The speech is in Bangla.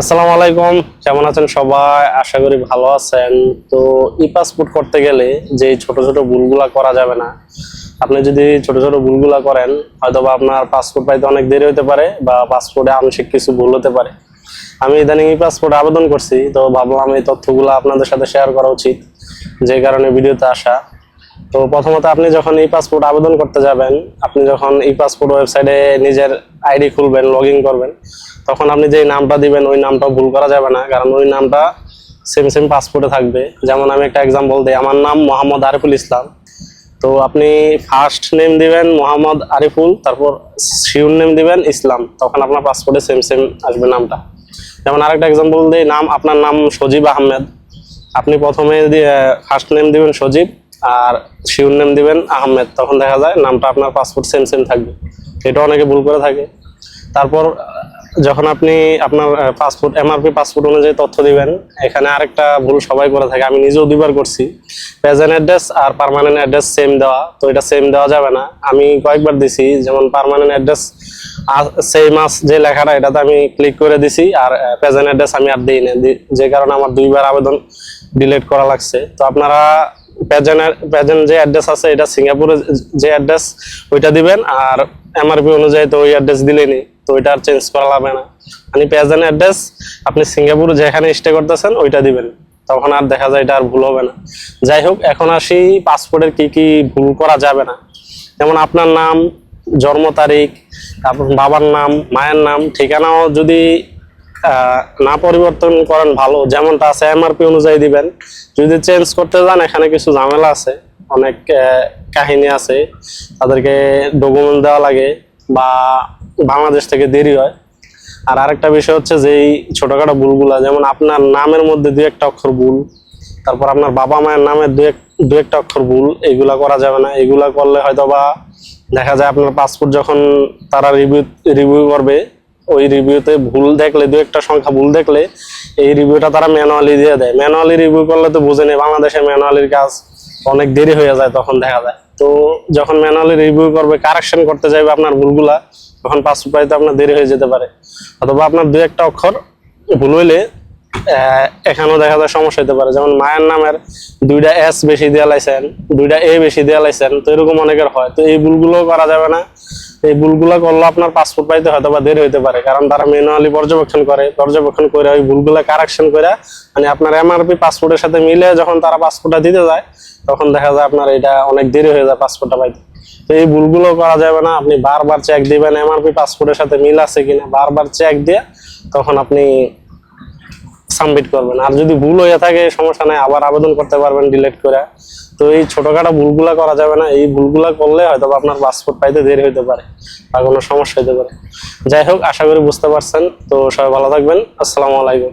আসসালামু আলাইকুম, কেমন আছেন সবাই? আশা করি ভালো আছেন। তো ই পাসপোর্ট করতে গেলে যে ছোট ছোট ভুলগুলা করা যাবে না, আপনি যদি ছোট ছোট ভুলগুলা করেন হয়তো বা আপনার পাসপোর্ট পাইতে অনেক দেরি হতে পারে বা পাসপোর্টে আংশিক কিছু ভুল হতে পারে। আমি ইদানিং ই পাসপোর্ট আবেদন করছি, তো ভাবলাম এই তথ্যগুলো আপনাদের সাথে শেয়ার করা উচিত, যে কারণে ভিডিওতে আসা। তো প্রথমত আপনি যখন ই পাসপোর্ট আবেদন করতে যাবেন, আপনি যখন ই পাসপোর্ট ওয়েবসাইটে নিজের আইডি খুলবেন লগ করবেন, তখন আপনি যেই নামটা দিবেন, ওই নামটা ভুল করা যাবে না। কারণ ওই নামটা সেম সেম পাসপোর্টে থাকবে। যেমন আমি একটা এক্সাম্পল দিই, আমার নাম মোহাম্মদ আরিফুল ইসলাম। তো আপনি ফার্স্ট নেম দিবেন মোহাম্মদ আরিফুল, তারপর শিউর নেম দিবেন ইসলাম। তখন আপনার পাসপোর্টে সেম সেম আসবে নামটা। যেমন আরেকটা এক্সাম্পল দিই, নাম, আপনার নাম সজীব আহমেদ। আপনি প্রথমে ফার্স্ট নেম দিবেন সজীব আর শিউর নেম দিবেন আহমেদ। তখন দেখা যায় নামটা আপনার পাসপোর্ট সেম সেম থাকবে। এটা অনেকে ভুল করে থাকে। তারপর, যখন আপনি আপনার পাসপোর্ট এমআরপি পাসপোর্ট অনুযায়ী তথ্য দিবেন, এখানে আরেকটা ভুল সবাই করে থাকে। আমি নিজেও দুইবার করছি। প্রেজেন্ট অ্যাড্রেস আর পার্মানেন্ট অ্যাড্রেস সেম দেওয়া। তো এটা সেম দেওয়া যাবে না। আমি কয়েকবার দিছি, যেমন পার্মানেন্ট অ্যাড্রেস সেম আস যে লেখাটা, এটাতে আমি ক্লিক করে দিছি আর প্রেজেন্ট অ্যাড্রেস আমি আর দিই না যে কারণে আমার দুইবার আবেদন ডিলিট করা লাগছে। তো আপনারা প্রেজেন্ট প্রেজেন্ট যে অ্যাড্রেস আছে, এটা সিঙ্গাপুরে যে অ্যাড্রেস, ওইটা দিবেন আর এমআরপি অনুযায়ী তো ওই অ্যাড্রেস দিলেনি তো ওইটা আর চেঞ্জ করা লাগবে না। মানে প্রেজেন্ট অ্যাড্রেস, আপনি সিঙ্গাপুরে যেখানে স্টে করতেছেন, ওইটা দিবেন। তখন আর দেখা যায় এটা আর ভুল হবে না। যাই হোক, এখন আসি পাসপোর্টের কি কি ভুল করা যাবে না। যেমন আপনার নাম, জন্ম তারিখ, তারপর বাবার নাম, মায়ের নাম, ঠিকানাও যদি না পরিবর্তন করেন ভালো, যেমনটা আছে এমআরপি অনুযায়ী দিবেন। যদি চেঞ্জ করতে যান, এখানে কিছু ঝামেলা আছে। অনেক কাহিনী আছে। তাদেরকে ডকুমেন্ট দেওয়া লাগে বা বাংলাদেশ থেকে দেরি হয়। আর আরেকটা বিষয় হচ্ছে যে এই ছোটখাটো ভুলগুলা, যেমন আপনার নামের মধ্যে দু একটা অক্ষর ভুল, তারপর আপনার বাবা মায়ের নামে দু এক, দু একটা অক্ষর ভুল এগুলা করা যাবে না। এগুলা করলে হয়তো বা দেখা যায় আপনার পাসপোর্ট যখন তারা রিভিউ রিভিউ করবে ওই রিভিউতে ভুল দেখলে, দু একটা সংখ্যা ভুল দেখলে, এই রিভিউটা তারা ম্যানুয়ালি দিয়ে দেয়। ম্যানুয়ালি রিভিউ করলে তো বুঝে নেই, বাংলাদেশে ম্যানুয়ালির কাজ অনেক দেরি হয়ে যায় তখন দেখা যায়। তো যখন ম্যানুয়ালি রিভিউ করবে কারেকশন করতে যাইবে আপনার ভুলগুলা, তখন পাসপোর্ট পাইতে আপনার দেরি হয়ে যেতে পারে। অথবা আপনার দু একটা অক্ষর ভুল হইলে এখানেও দেখা যায় সমস্যা হতে পারে। যেমন মায়ের নামের দুইটা এস বেশি দেওয়া লাইছেন, দুইটা এ বেশি দেওয়া লাইছেন, তো এরকম অনেকের হয়। তো এই ভুলগুলো করা যাবে না। এই ভুলগুলা করলে আপনার পাসপোর্ট পাইতে হয়তো বা দেরি হইতে পারে। কারণ তারা ম্যানুয়ালি পর্যবেক্ষণ করে পর্যবেক্ষণ করে ওই ভুলগুলা কারেকশন করে মানে আপনার এমআরপি পাসপোর্টের সাথে মিলে যখন তারা পাসপোর্টটা দিতে যায়, তখন দেখা যায় আপনার এটা অনেক দেরি হয়ে যায় পাসপোর্টটা পাইতে। তো এই ভুলগুলো করা যাবে না, আপনি বারবার চেক দিবেন এমআরপি পাসপোর্টের সাথে মিল আছে কিনা, বারবার চেক দিয়ে তখন আপনি সাবমিট করবেন। আর যদি ভুল হয়ে থাকে, সমস্যা নাই, আবার আবেদন করতে পারবেন ডিলেট করে। তো এই ছোটোখাটো ভুলগুলো করা যাবে না। এই ভুলগুলো করলে হয়তো আপনার পাসপোর্ট পাইতে দেরি হইতে পারে বা কোনো সমস্যা হতে পারে। যাই হোক, আশা করি বুঝতে পারছেন। তো সবাই ভালো থাকবেন। আসসালামু আলাইকুম।